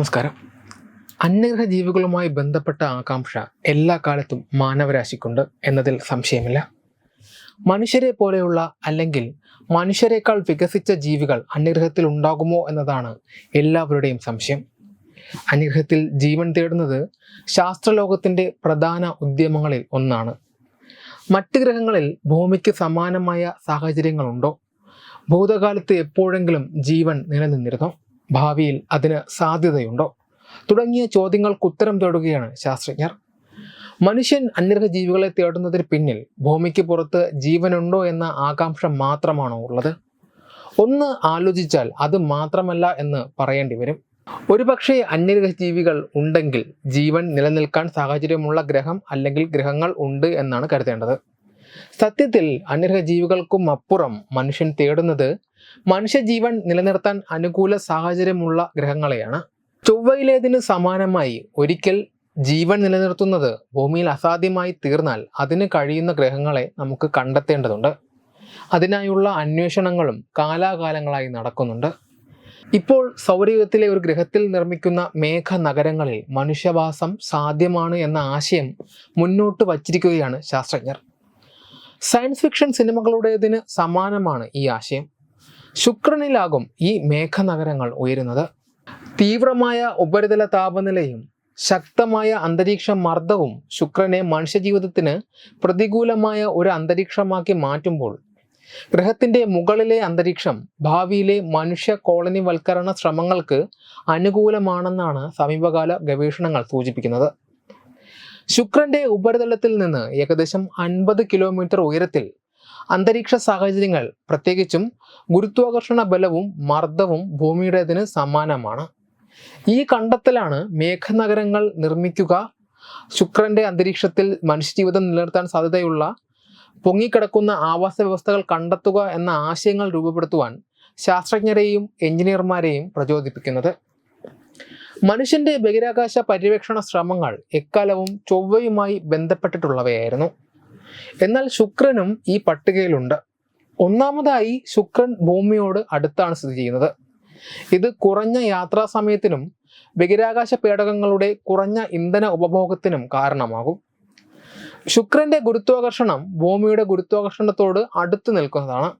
നമസ്കാരം. അന്യഗ്രഹ ജീവികളുമായി ബന്ധപ്പെട്ട ആകാംക്ഷ എല്ലാ കാലത്തും മാനവരാശിക്കുണ്ട് എന്നതിൽ സംശയമില്ല. മനുഷ്യരെ പോലെയുള്ള അല്ലെങ്കിൽ മനുഷ്യരെക്കാൾ വികസിച്ച ജീവികൾ അന്യഗ്രഹത്തിൽ ഉണ്ടാകുമോ എന്നതാണ് എല്ലാവരുടെയും സംശയം. അന്യഗ്രഹത്തിൽ ജീവൻ തേടുന്നത് ശാസ്ത്രലോകത്തിന്റെ പ്രധാന ഉദ്യമങ്ങളിൽ ഒന്നാണ്. മറ്റ് ഗ്രഹങ്ങളിൽ ഭൂമിക്ക് സമാനമായ സാഹചര്യങ്ങളുണ്ടോ? ഭൂതകാലത്ത് എപ്പോഴെങ്കിലും ജീവൻ നിലനിന്നിരുന്നോ? ഭാവിയിൽ അതിന് സാധ്യതയുണ്ടോ? തുടങ്ങിയ ചോദ്യങ്ങൾക്ക് ഉത്തരം തേടുകയാണ് ശാസ്ത്രജ്ഞർ. മനുഷ്യൻ അന്യഗ്രഹ ജീവികളെ തേടുന്നതിന് പിന്നിൽ ഭൂമിക്ക് പുറത്ത് ജീവനുണ്ടോ എന്ന ആകാംക്ഷ മാത്രമാണോ ഉള്ളത്? ഒന്ന് ആലോചിച്ചാൽ അത് മാത്രമല്ല എന്ന് പറയേണ്ടി വരും. ഒരുപക്ഷെ അന്യഗ്രഹ ജീവികൾ ഉണ്ടെങ്കിൽ ജീവൻ നിലനിൽക്കാൻ സാഹചര്യമുള്ള ഗ്രഹം അല്ലെങ്കിൽ ഗ്രഹങ്ങൾ ഉണ്ട് എന്നാണ് കരുതേണ്ടത്. സത്യത്തിൽ അന്യഗ്രഹജീവികൾക്കും അപ്പുറം മനുഷ്യൻ തേടുന്നത് മനുഷ്യജീവൻ നിലനിർത്താൻ അനുകൂല സാഹചര്യമുള്ള ഗ്രഹങ്ങളെയാണ്. ചൊവ്വയിലേതിന് സമാനമായി ഒരിക്കൽ ജീവൻ നിലനിർത്തുന്നത് ഭൂമിയിൽ അസാധ്യമായി തീർന്നാൽ അതിന് കഴിയുന്ന ഗ്രഹങ്ങളെ നമുക്ക് കണ്ടെത്തേണ്ടതുണ്ട്. അതിനായുള്ള അന്വേഷണങ്ങളും കാലാകാലങ്ങളായി നടക്കുന്നുണ്ട്. ഇപ്പോൾ സൗരയുഗത്തിലെ ഒരു ഗ്രഹത്തിൽ നിർമ്മിക്കുന്ന മേഘ നഗരങ്ങളിൽ മനുഷ്യവാസം സാധ്യമാണ് എന്ന ആശയം മുന്നോട്ട് വച്ചിരിക്കുകയാണ് ശാസ്ത്രജ്ഞർ. സയൻസ് ഫിക്ഷൻ സിനിമകളുടേതിന് സമാനമാണ് ഈ ആശയം. ശുക്രനിലാകും ഈ മേഘനഗരങ്ങൾ ഉയരുന്നത്. തീവ്രമായ ഉപരിതല താപനിലയും ശക്തമായ അന്തരീക്ഷ മർദ്ദവും ശുക്രനെ മനുഷ്യജീവിതത്തിന് പ്രതികൂലമായ ഒരു അന്തരീക്ഷമാക്കി മാറ്റുമ്പോൾ ഗ്രഹത്തിന്റെ മുകളിലെ അന്തരീക്ഷം ഭാവിയിലെ മനുഷ്യ കോളനിവൽക്കരണ ശ്രമങ്ങൾക്ക് അനുകൂലമാണെന്നാണ് സമീപകാല ഗവേഷണങ്ങൾ സൂചിപ്പിക്കുന്നത്. ശുക്രന്റെ ഉപരിതലത്തിൽ നിന്ന് ഏകദേശം അൻപത് കിലോമീറ്റർ ഉയരത്തിൽ അന്തരീക്ഷ സാഹചര്യങ്ങൾ പ്രത്യേകിച്ചും ഗുരുത്വാകർഷണ ബലവും മർദ്ദവും ഭൂമിയുടേതിന് സമാനമാണ്. ഈ കണ്ടെത്തലാണ് മേഘനഗരങ്ങൾ നിർമ്മിക്കുക ശുക്രന്റെ അന്തരീക്ഷത്തിൽ മനുഷ്യജീവിതം നിലനിർത്താൻ സാധ്യതയുള്ള പൊങ്ങിക്കിടക്കുന്ന ആവാസ വ്യവസ്ഥകൾ കണ്ടെത്തുക എന്ന ആശയങ്ങൾ രൂപപ്പെടുത്തുവാൻ ശാസ്ത്രജ്ഞരെയും എഞ്ചിനീയർമാരെയും പ്രചോദിപ്പിക്കുന്നത്. മനുഷ്യന്റെ ബഹിരാകാശ പര്യവേക്ഷണ ശ്രമങ്ങൾ എക്കാലവും ചൊവ്വയുമായി ബന്ധപ്പെട്ടിട്ടുള്ളവയായിരുന്നു. എന്നാൽ ശുക്രനും ഈ പട്ടികയിലുണ്ട്. ഒന്നാമതായി ശുക്രൻ ഭൂമിയോട് അടുത്താണ് സ്ഥിതി ചെയ്യുന്നത്. ഇത് കുറഞ്ഞ യാത്രാ സമയത്തിനും ബഹിരാകാശ പേടകങ്ങളുടെ കുറഞ്ഞ ഇന്ധന ഉപഭോഗത്തിനും കാരണമാകും. ശുക്രന്റെ ഗുരുത്വാകർഷണം ഭൂമിയുടെ ഗുരുത്വാകർഷണത്തോട് അടുത്തു നിൽക്കുന്നതാണ്.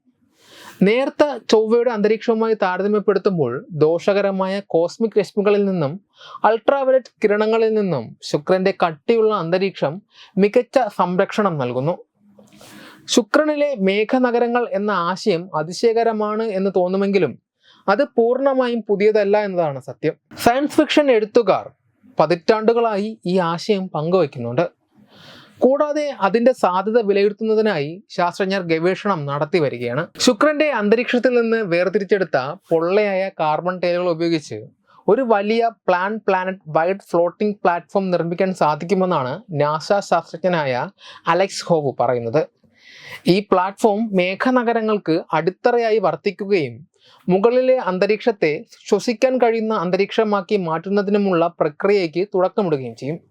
നേർത്ത ചൊവ്വയുടെ അന്തരീക്ഷവുമായി താരതമ്യപ്പെടുത്തുമ്പോൾ ദോഷകരമായ കോസ്മിക് രശ്മികളിൽ നിന്നും അൾട്രാവയലറ്റ് കിരണങ്ങളിൽ നിന്നും ശുക്രന്റെ കട്ടിയുള്ള അന്തരീക്ഷം മികച്ച സംരക്ഷണം നൽകുന്നു. ശുക്രനിലെ മേഘനഗരങ്ങൾ എന്ന ആശയം അതിശയകരമാണ് എന്ന് തോന്നുമെങ്കിലും അത് പൂർണമായും പുതിയതല്ല എന്നതാണ് സത്യം. സയൻസ് ഫിക്ഷൻ എഴുത്തുകാർ പതിറ്റാണ്ടുകളായി ഈ ആശയം പങ്കുവയ്ക്കുന്നുണ്ട്. കൂടാതെ അതിന്റെ സാധ്യത വിലയിരുത്തുന്നതിനായി ശാസ്ത്രജ്ഞർ ഗവേഷണം നടത്തി വരികയാണ്. ശുക്രന്റെ അന്തരീക്ഷത്തിൽ നിന്ന് വേർതിരിച്ചെടുത്ത പൊള്ളയായ കാർബൺ ടൈലുകൾ ഉപയോഗിച്ച് ഒരു വലിയ plan planet wide floating platform നിർമ്മിക്കാൻ സാധിക്കുമെന്നാണ് നാസ ശാസ്ത്രജ്ഞനായ അലക്സ് ഹോവ് പറയുന്നത്. ഈ പ്ലാറ്റ്ഫോം മേഘനഗരങ്ങൾക്ക് അടിത്തറയായി വർത്തിക്കുകയും മുകളിലെ അന്തരീക്ഷത്തെ ശ്വസിക്കാൻ കഴിയുന്ന അന്തരീക്ഷമാക്കി മാറ്റുന്നതിനുമുള്ള പ്രക്രിയയ്ക്ക് തുടക്കമിടുകയും ചെയ്യും.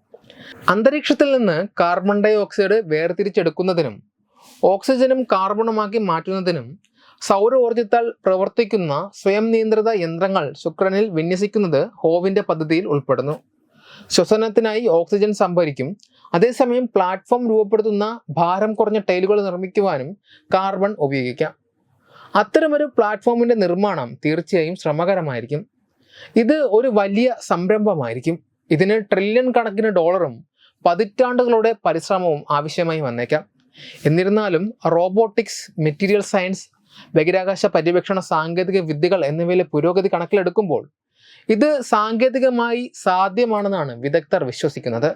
അന്തരീക്ഷത്തിൽ നിന്ന് കാർബൺ ഡൈ ഓക്സൈഡ് വേർതിരിച്ചെടുക്കുന്നതിനും ഓക്സിജനും കാർബണുമാക്കി മാറ്റുന്നതിനും സൗര ഊർജത്താൽ പ്രവർത്തിക്കുന്ന സ്വയം നിയന്ത്രിത യന്ത്രങ്ങൾ ശുക്രനിൽ വിന്യസിക്കുന്നത് ഹോവിന്റെ പദ്ധതിയിൽ ഉൾപ്പെടുന്നു. ശ്വസനത്തിനായി ഓക്സിജൻ സംഭരിക്കും. അതേസമയം പ്ലാറ്റ്ഫോം രൂപപ്പെടുത്തുന്ന ഭാരം കുറഞ്ഞ ടൈലുകൾ നിർമ്മിക്കുവാനും കാർബൺ ഉപയോഗിക്കാം. അത്തരമൊരു പ്ലാറ്റ്ഫോമിന്റെ നിർമ്മാണം തീർച്ചയായും ശ്രമകരമായിരിക്കും. ഇത് ഒരു വലിയ സംരംഭമായിരിക്കും. ഇതിന് ട്രില്യൺ കണക്കിന് ഡോളറും പതിറ്റാണ്ടുകളുടെ പരിശ്രമവും ആവശ്യമായി വന്നേക്കാം. എന്നിരുന്നാലും റോബോട്ടിക്സ് മെറ്റീരിയൽ സയൻസ് ബഹിരാകാശ പര്യവേക്ഷണ സാങ്കേതിക വിദ്യകൾ എന്നിവയിലെ പുരോഗതി കണക്കിലെടുക്കുമ്പോൾ ഇത് സാങ്കേതികമായി സാധ്യമാണെന്നാണ് വിദഗ്ധർ വിശ്വസിക്കുന്നത്.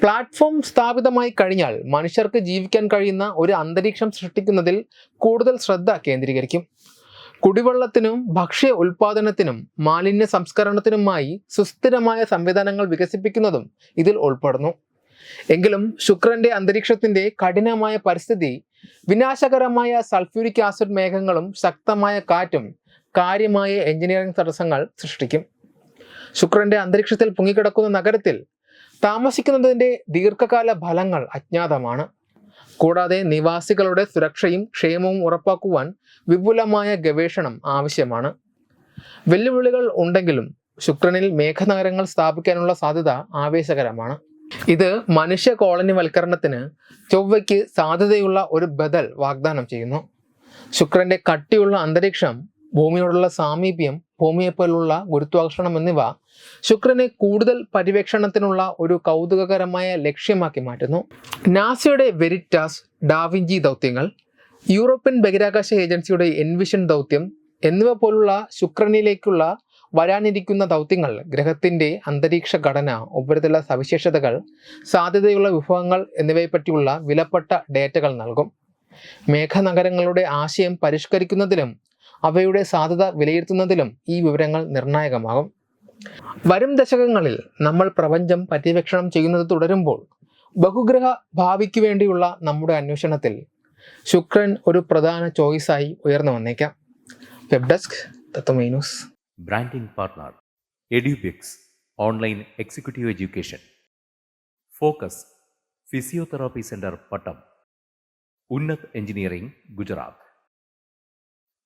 പ്ലാറ്റ്ഫോം സ്ഥാപിതമായി കഴിഞ്ഞാൽ മനുഷ്യർക്ക് ജീവിക്കാൻ കഴിയുന്ന ഒരു അന്തരീക്ഷം സൃഷ്ടിക്കുന്നതിൽ കൂടുതൽ ശ്രദ്ധ കേന്ദ്രീകരിക്കും. കുടിവെള്ളത്തിനും ഭക്ഷ്യ ഉൽപാദനത്തിനും മാലിന്യ സംസ്കരണത്തിനുമായി സുസ്ഥിരമായ സംവിധാനങ്ങൾ വികസിപ്പിക്കുന്നതും ഇതിൽ ഉൾപ്പെടുന്നു. എങ്കിലും ശുക്രന്റെ അന്തരീക്ഷത്തിന്റെ കഠിനമായ പരിസ്ഥിതി വിനാശകരമായ സൾഫ്യൂരിക് ആസിഡ് മേഘങ്ങളും ശക്തമായ കാറ്റും കാര്യമായ എഞ്ചിനീയറിംഗ് തടസ്സങ്ങൾ സൃഷ്ടിക്കും. ശുക്രന്റെ അന്തരീക്ഷത്തിൽ പൊങ്ങിക്കിടക്കുന്ന നഗരത്തിൽ താമസിക്കുന്നതിന്റെ ദീർഘകാല ഫലങ്ങൾ അജ്ഞാതമാണ്. കൂടാതെ നിവാസികളുടെ സുരക്ഷയും ക്ഷേമവും ഉറപ്പാക്കുവാൻ വിപുലമായ ഗവേഷണം ആവശ്യമാണ്. വെല്ലുവിളികൾ ഉണ്ടെങ്കിലും ശുക്രനിൽ മേഘനഗരങ്ങൾ സ്ഥാപിക്കാനുള്ള സാധ്യത ആവേശകരമാണ്. ഇത് മനുഷ്യ കോളനിവൽക്കരണത്തിന് ചൊവ്വയ്ക്ക് സാധ്യതയുള്ള ഒരു ബദൽ വാഗ്ദാനം ചെയ്യുന്നു. ശുക്രന്റെ കട്ടിയുള്ള അന്തരീക്ഷം ഭൂമിയോടുള്ള സാമീപ്യം ഭൂമിയെപ്പോലുള്ള ഗുരുത്വാകർഷണം എന്നിവ ശുക്രനെ കൂടുതൽ പരിവേക്ഷണത്തിനുള്ള ഒരു കൗതുകകരമായ ലക്ഷ്യമാക്കി മാറ്റുന്നു. നാസയുടെ വെരിറ്റാസ് ഡാവിഞ്ചി ദൗത്യങ്ങൾ യൂറോപ്യൻ ബഹിരാകാശ ഏജൻസിയുടെ എൻവിഷൻ ദൗത്യം എന്നിവ പോലുള്ള ശുക്രനിലേക്കുള്ള വരാനിരിക്കുന്ന ദൗത്യങ്ങൾ ഗ്രഹത്തിന്റെ അന്തരീക്ഷ ഘടന ഉപരിതല സവിശേഷതകൾ സാധ്യതയുള്ള വിഭവങ്ങൾ എന്നിവയെപ്പറ്റിയുള്ള വിലപ്പെട്ട ഡേറ്റകൾ നൽകും. മേഘനഗരങ്ങളുടെ ആശയം പരിഷ്കരിക്കുന്നതിലും അവയുടെ സാധ്യത വിലയിരുത്തുന്നതിലും ഈ വിവരങ്ങൾ നിർണായകമാകും. വരും ദശകങ്ങളിൽ നമ്മൾ പ്രപഞ്ചം പര്യവേക്ഷണം ചെയ്യുന്നത് തുടരുമ്പോൾ ബഹുഗ്രഹ ഭാവിക്ക് വേണ്ടിയുള്ള നമ്മുടെ അന്വേഷണത്തിൽ ശുക്രൻ ഒരു പ്രധാന ചോയ്സായി ഉയർന്നു വന്നേക്കാം. Web desk തത്വമൈനൂസ് branding partner Edubix online executive education. Focus physiotherapy centre Pattom. Unnat engineering Gujarat.